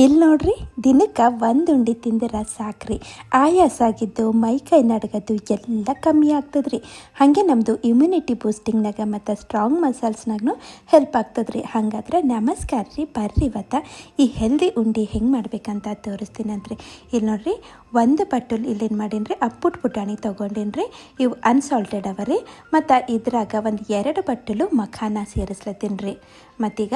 ಇಲ್ಲಿ ನೋಡ್ರಿ, ದಿನಕ್ಕೆ ಒಂದು ಉಂಡಿ ತಿಂದಿರ ಸಾಕ್ರಿ. ಆಯಾಸ ಆಗಿದ್ದು ಮೈ ಕೈ ನಡಗದ್ದು ಎಲ್ಲ ಕಮ್ಮಿ ಆಗ್ತದ್ರಿ. ಹಾಗೆ ನಮ್ಮದು ಇಮ್ಯುನಿಟಿ ಬೂಸ್ಟಿಂಗ್ನಾಗ ಮತ್ತು ಸ್ಟ್ರಾಂಗ್ ಮಸಲ್ಸ್ನಾಗೂ ಹೆಲ್ಪ್ ಆಗ್ತದ್ರಿ. ಹಾಗಾದ್ರೆ ನಮಸ್ಕಾರ ರೀ, ಬರ್ರಿ ಇವತ್ತು. ಈ ಹೆಲ್ದಿ ಉಂಡಿ ಹೆಂಗೆ ಮಾಡ್ಬೇಕಂತ ತೋರಿಸ್ತೀನಂತ್ರಿ. ಇಲ್ಲಿ ನೋಡ್ರಿ, ಒಂದು ಪಟ್ಟುಲ್ ಇಲ್ಲೇನು ಮಾಡೀನಿ ರೀ ಅಪ್ಪುಟ್ ಪುಟಾಣಿ ತೊಗೊಂಡಿನಿ ಇವು ಅನ್ಸಾಲ್ಟೆಡ್ ಅವ ರೀ. ಮತ್ತು ಇದ್ರಾಗ ಒಂದು ಎರಡು ಬಟ್ಟಲು ಮಖಾನ ಸೇರಿಸ್ಲತ್ತೀನಿ ರೀ ಮತ್ತೀಗ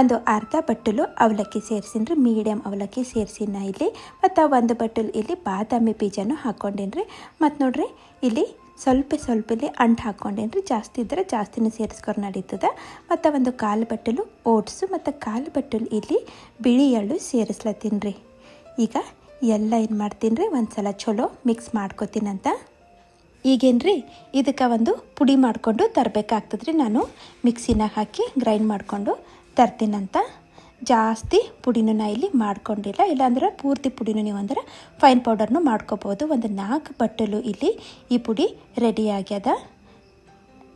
ಒಂದು ಅರ್ಧ ಬಟ್ಟಲು ಅವಲಕ್ಕಿ ಸೇರಿಸಿನ್ರಿ ಮೀಡಿಯಮ್ ಅವಲಕ್ಕಿ ಸೇರಿಸಿನ ಇಲ್ಲಿ. ಮತ್ತು ಒಂದು ಬಟ್ಟಲು ಇಲ್ಲಿ ಬಾದಾಮಿ ಬೀಜನು ಹಾಕ್ಕೊಂಡೇನ್ರಿ ಮತ್ತು ನೋಡ್ರಿ, ಇಲ್ಲಿ ಸ್ವಲ್ಪ ಸ್ವಲ್ಪ ಇಲ್ಲಿ ಅಂಟು ಹಾಕ್ಕೊಂಡೇನ್ರಿ ಜಾಸ್ತಿ ಇದ್ದರೆ ಜಾಸ್ತಿನೂ ಸೇರಿಸ್ಕೊಂಡು ನಡೀತದೆ. ಮತ್ತು ಒಂದು ಕಾಲು ಬಟ್ಟಲು ಓಟ್ಸು, ಮತ್ತು ಕಾಲು ಬಟ್ಟಲು ಇಲ್ಲಿ ಬಿಳಿ ಎಳ್ಳು ಸೇರಿಸ್ಲತ್ತೀನಿ ರೀ ಈಗ ಎಲ್ಲ ಏನು ಮಾಡ್ತೀನಿ ರೀ ಒಂದು ಸಲ ಚಲೋ ಮಿಕ್ಸ್ ಮಾಡ್ಕೊತೀನಂತ. ಈಗೇನ್ರಿ, ಇದಕ್ಕೆ ಒಂದು ಪುಡಿ ಮಾಡಿಕೊಂಡು ತರಬೇಕಾಗ್ತದ್ರಿ. ನಾನು ಮಿಕ್ಸಿನಾಗ ಹಾಕಿ ಗ್ರೈಂಡ್ ಮಾಡಿಕೊಂಡು ತರ್ತೀನಂತ ಜಾಸ್ತಿ ಪುಡಿನೂ ನಾ ಇಲ್ಲಿ ಮಾಡ್ಕೊಂಡಿಲ್ಲ. ಇಲ್ಲಾಂದ್ರೆ ಪೂರ್ತಿ ಪುಡಿನೂ ನೀವು ಅಂದ್ರೆ ಫೈನ್ ಪೌಡರ್ನು ಮಾಡ್ಕೋಬೋದು. ಒಂದು ನಾಲ್ಕು ಬಟ್ಟಲು ಇಲ್ಲಿ ಈ ಪುಡಿ ರೆಡಿ ಆಗ್ಯದ.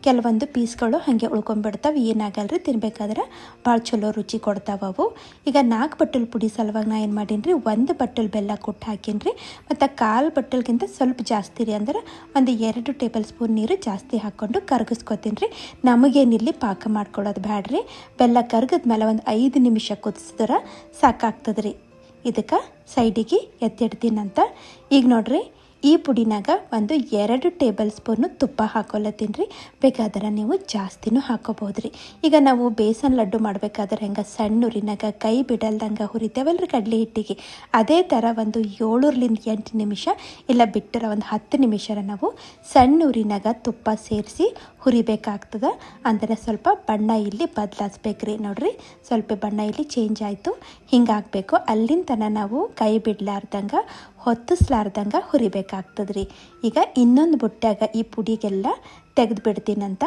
ಕೆಲವೊಂದು ಪೀಸ್ಗಳು ಹಾಗೆ ಉಳ್ಕೊಂಡ್ಬಿಡ್ತಾವೆ ಏನಾಗಲ್ರಿ? ತಿನ್ಬೇಕಾದ್ರೆ ಭಾಳ ಚಲೋ ರುಚಿ ಕೊಡ್ತಾವೆ ಅವು. ಈಗ ನಾಲ್ಕು ಬಟ್ಟಲು ಪುಡಿ ಸಲುವಾಗಿ ನಾ ಏನು ಮಾಡೀನಿ ರೀ ಒಂದು ಬಟ್ಟಲು ಬೆಲ್ಲ ಕೊಟ್ಟು ಹಾಕೀನಿ ರೀ ಮತ್ತು ಕಾಲು ಬಟ್ಟಲ್ಗಿಂತ ಸ್ವಲ್ಪ ಜಾಸ್ತಿ ರೀ ಅಂದ್ರೆ ಒಂದು ಎರಡು ಟೇಬಲ್ ಸ್ಪೂನ್ ನೀರು ಜಾಸ್ತಿ ಹಾಕ್ಕೊಂಡು ಕರಗಿಸ್ಕೊತೀನಿ ರೀ ನಮಗೇನಿಲ್ಲಿ ಪಾಕ ಮಾಡ್ಕೊಳ್ಳೋದು ಬ್ಯಾಡ್ರಿ. ಬೆಲ್ಲ ಕರಗಿದ್ಮೇಲೆ ಒಂದು ಐದು ನಿಮಿಷ ಕುದಿಸಿದ್ರೆ ಸಾಕಾಗ್ತದೆ ರೀ ಇದಕ್ಕೆ ಸೈಡಿಗೆ ಎತ್ತಿಡ್ತೀನಂತ ಈಗ ನೋಡ್ರಿ ಈ ಪುಡಿನಾಗ ಒಂದು ಎರಡು ಟೇಬಲ್ ಸ್ಪೂನು ತುಪ್ಪ ಹಾಕೊಲತ್ತೀನಿ ರೀ ಬೇಕಾದ್ರೆ ನೀವು ಜಾಸ್ತಿನೂ ಹಾಕೋಬೋದು ರೀ ಈಗ ನಾವು ಬೇಸನ್ ಲಡ್ಡು ಮಾಡಬೇಕಾದ್ರೆ ಹೆಂಗೆ ಸಣ್ಣ ಉರಿನಾಗ ಕೈ ಬಿಡಲ್ದಂಗೆ ಹುರಿತೇವಲ್ರಿ ಕಡಲೆ ಹಿಟ್ಟಿಗೆ. ಅದೇ ಥರ ಒಂದು ಏಳೂರ್ಲಿಂದ ಎಂಟು ನಿಮಿಷ ಇಲ್ಲ ಬಿಟ್ಟರೆ ಒಂದು ಹತ್ತು ನಿಮಿಷ ನಾವು ಸಣ್ಣ ಉರಿನಾಗ ತುಪ್ಪ ಸೇರಿಸಿ ಹುರಿಬೇಕಾಗ್ತದೆ. ಅಂದರೆ ಸ್ವಲ್ಪ ಬಣ್ಣ ಇಲ್ಲಿ ಬದಲಾಯಿಸ್ಬೇಕ್ರಿ ನೋಡ್ರಿ, ಸ್ವಲ್ಪ ಬಣ್ಣ ಇಲ್ಲಿ ಚೇಂಜ್ ಆಯಿತು. ಹಿಂಗಾಗಬೇಕು. ಅಲ್ಲಿಂದ ನಾವು ಕೈ ಬಿಡ್ಲಾರ್ದಂಗೆ ಹೊತ್ತಿಸ್ಲಾರ್ದಂಗೆ ಹುರಿಬೇಕಾಗ್ತದೆ ರೀ ಈಗ ಇನ್ನೊಂದು ಬುಟ್ಟ್ಯಾಗ ಈ ಪುಡಿಗೆಲ್ಲ ತೆಗೆದು ಬಿಡ್ತೀನಂತ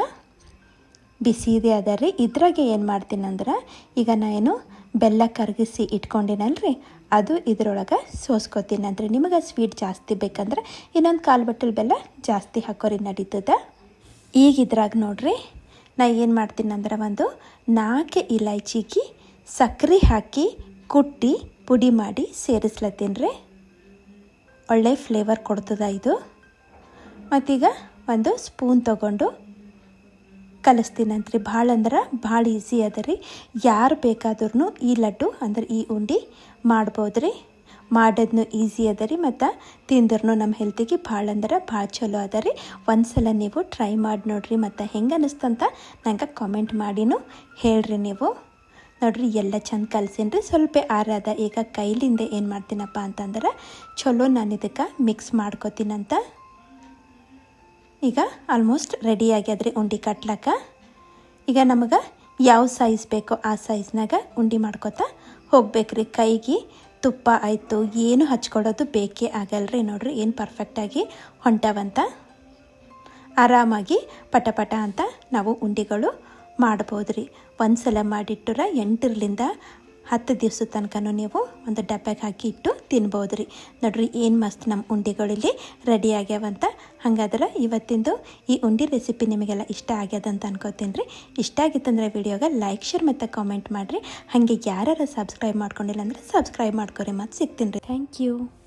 ಬಿಸಿ ಇದೆ ಅದ ರೀ ಇದ್ರಾಗೆ ಏನು ಮಾಡ್ತೀನಂದ್ರೆ, ಈಗ ನಾನು ಬೆಲ್ಲ ಕರಗಿಸಿ ಇಟ್ಕೊಂಡಿನಲ್ರಿ, ಅದು ಇದ್ರೊಳಗೆ ಸೋಸ್ಕೊತೀನಂದ್ರೆ ನಿಮಗೆ ಸ್ವೀಟ್ ಜಾಸ್ತಿ ಬೇಕಂದ್ರೆ ಇನ್ನೊಂದು ಕಾಲು ಬಟ್ಟಲು ಬೆಲ್ಲ ಜಾಸ್ತಿ ಹಾಕೋರಿ ನಡೀತದ. ಈಗ ಇದ್ರಾಗ ನೋಡ್ರಿ, ನಾ ಏನು ಮಾಡ್ತೀನಂದ್ರೆ ಒಂದು ನಾಲ್ಕು ಇಲೈಚಿಗೆ ಸಕ್ಕರೆ ಹಾಕಿ ಕುಟ್ಟಿ ಪುಡಿ ಮಾಡಿ ಸೇರಿಸ್ಲತ್ತೀನಿ ರೀ ಒಳ್ಳೆ ಫ್ಲೇವರ್ ಕೊಡ್ತದ ಇದು. ಮತ್ತೀಗ ಒಂದು ಸ್ಪೂನ್ ತಗೊಂಡು ಕಲಿಸ್ತೀನಂತ್ರಿ ಭಾಳ ಅಂದ್ರೆ ಭಾಳ ಈಸಿ ಅದ ರೀ. ಯಾರು ಬೇಕಾದ್ರೂ ಈ ಲಡ್ಡು ಅಂದ್ರೆ ಈ ಉಂಡೆ ಮಾಡ್ಬೋದು ರೀ. ಮಾಡೋದನ್ನು ಈಸಿ ಅದ ರೀ ಮತ್ತು ತಿಂದ್ರೂ ನಮ್ಮ ಹೆಲ್ತಿಗೆ ಭಾಳ ಅಂದ್ರೆ ಭಾಳ ಚಲೋ ಅದ ರೀ. ಒಂದ್ಸಲ ನೀವು ಟ್ರೈ ಮಾಡಿ ನೋಡಿರಿ ಮತ್ತು ಹೆಂಗೆ ಅನ್ನಿಸ್ತಂತ ನಂಗೆ ಕಾಮೆಂಟ್ ಮಾಡಿನೂ ಹೇಳ್ರಿ ನೀವು. ನೋಡ್ರಿ, ಎಲ್ಲ ಚಂದ ಕಲ್ಸೀನಿ ಸ್ವಲ್ಪ ಆರದ ಈಗ ಕೈಲಿಂದ ಏನು ಮಾಡ್ತೀನಪ್ಪ ಅಂತಂದ್ರೆ ಚಲೋ ನಾನು ಇದಕ್ಕೆ ಮಿಕ್ಸ್ ಮಾಡ್ಕೋತೀನಂತ. ಈಗ ಆಲ್ಮೋಸ್ಟ್ ರೆಡಿ ಆಗ್ಯದ್ರಿ ಉಂಡೆ ಕಟ್ಲಕ್ಕ. ಈಗ ನಮಗೆ ಯಾವ ಸೈಜ್ ಬೇಕೋ ಆ ಸೈಜ್ನಾಗ ಉಂಡೆ ಮಾಡ್ಕೋತಾ ಹೋಗ್ಬೇಕ್ರಿ. ಕೈಗೆ ತುಪ್ಪ ಆಯಿತು, ಏನು ಹಚ್ಕೊಡೋದು ಬೇಕೇ ಆಗಲ್ರಿ ನೋಡ್ರಿ. ಏನು ಪರ್ಫೆಕ್ಟಾಗಿ ಹೊಂಟವಂತ. ಆರಾಮಾಗಿ ಪಟ ಪಟ ಅಂತ ನಾವು ಉಂಡೆಗಳು ಮಾಡ್ಬೋದು ರೀ ಒಂದು ಸಲ ಮಾಡಿಟ್ಟರ ಎಂಟರಿಂದ ಹತ್ತು ದಿವಸದ ತನಕನೂ ನೀವು ಒಂದು ಡಬ್ಬೆಗೆ ಹಾಕಿ ಇಟ್ಟು ತಿನ್ಬೋದು ರೀ ನೋಡ್ರಿ, ಏನು ಮಸ್ತ್ ನಮ್ಮ ಉಂಡೆಗಳಿಲ್ಲಿ ರೆಡಿ ಆಗ್ಯಾವಂತ ಹಾಗಾದ್ರೆ ಇವತ್ತಿಂದು ಈ ಉಂಡಿ ರೆಸಿಪಿ ನಿಮಗೆಲ್ಲ ಇಷ್ಟ ಆಗ್ಯದಂತ ಅನ್ಕೋತೀನಿ ರೀ ಇಷ್ಟ ಆಗಿತ್ತಂದ್ರೆ ವಿಡಿಯೋಗೆ ಲೈಕ್ ಶೇರ್ ಮತ್ತು ಕಾಮೆಂಟ್ ಮಾಡಿರಿ. ಹಾಗೆ ಯಾರು ಸಬ್ಸ್ಕ್ರೈಬ್ ಮಾಡ್ಕೊಂಡಿಲ್ಲ ಅಂದರೆ ಸಬ್ಸ್ಕ್ರೈಬ್ ಮಾಡ್ಕೊರಿ ಮತ್ತು ಸಿಗ್ತೀನಿ ರೀ ಥ್ಯಾಂಕ್ ಯು